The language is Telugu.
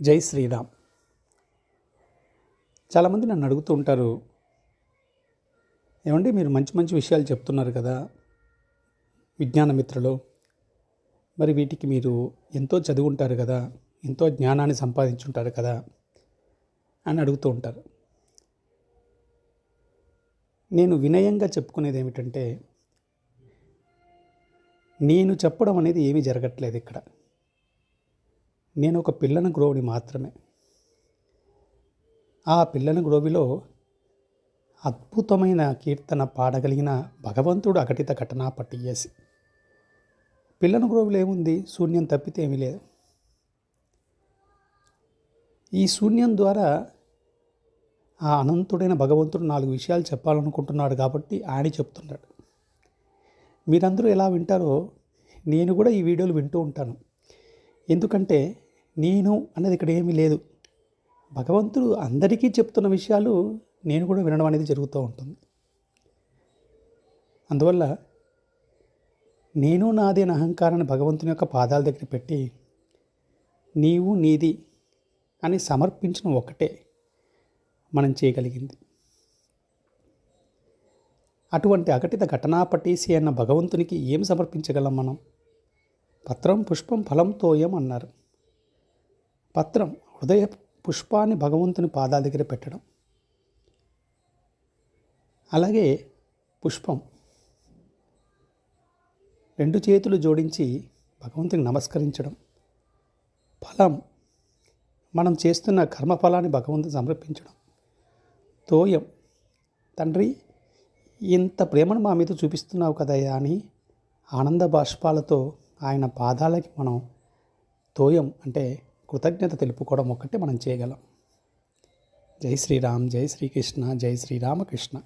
జై శ్రీరామ్. చాలామంది నన్ను అడుగుతూ ఉంటారు ఏమండి మీరు మంచి మంచి విషయాలు చెప్తున్నారు కదా విజ్ఞాన మిత్రులు మరి వీటికి మీరు ఎంతో చదివి ఉంటారు కదా ఎంతో జ్ఞానాన్ని సంపాదించుంటారు కదా అని అడుగుతూ ఉంటారు. నేను వినయంగా చెప్పుకునేది ఏమిటంటే నేను చెప్పడం అనేది ఏమీ జరగట్లేదు ఇక్కడ. నేను ఒక పిల్లన గ్రోవిని మాత్రమే. ఆ పిల్లన గ్రోవిలో అద్భుతమైన కీర్తన పాడగలిగిన భగవంతుడు అఘటిత ఘటనా పట్టియేసి పిల్లన గ్రోవిలో ఏముంది? శూన్యం తప్పితే ఏమీ లేదు. ఈ శూన్యం ద్వారా ఆ అనంతుడైన భగవంతుడు నాలుగు విషయాలు చెప్పాలనుకుంటున్నాడు కాబట్టి ఆయన చెప్తున్నాడు. మీరందరూ ఎలా వింటారో నేను కూడా ఈ వీడియోలు వింటూ ఉంటాను. ఎందుకంటే నేను అన్నది ఇక్కడ ఏమీ లేదు. భగవంతుడు అందరికీ చెప్తున్న విషయాలు నేను కూడా వినడం అనేది జరుగుతూ ఉంటుంది. అందువల్ల నేను నాది అనే అహంకారాన్ని భగవంతుని యొక్క పాదాల దగ్గర పెట్టి నీవు నీది అని సమర్పించడం ఒకటే మనం చేయగలిగింది. అటువంటి అఘటిత ఘటనాపటీసి అన్న భగవంతునికి ఏం సమర్పించగలం మనం? పత్రం పుష్పం ఫలం తోయం అన్నారు. పత్రం హృదయ పుష్పాన్ని భగవంతుని పాదాల దగ్గర పెట్టడం. అలాగే పుష్పం. రెండు చేతులు జోడించి భగవంతునికి నమస్కరించడం. ఫలం. మనం చేస్తున్న కర్మఫలాన్ని భగవంతుని సమర్పించడం. తోయం. తండ్రి ఇంత ప్రేమను మా మీద చూపిస్తున్నావు కదయ్యా అని ఆనంద బాష్పాలతో ఆయన పాదాలకి మనం తోయం అంటే కృతజ్ఞత తెలుపుకోవడం ఒక్కటే మనం చేయగలం. జై శ్రీరామ్ జై శ్రీకృష్ణ జై శ్రీరామకృష్ణ.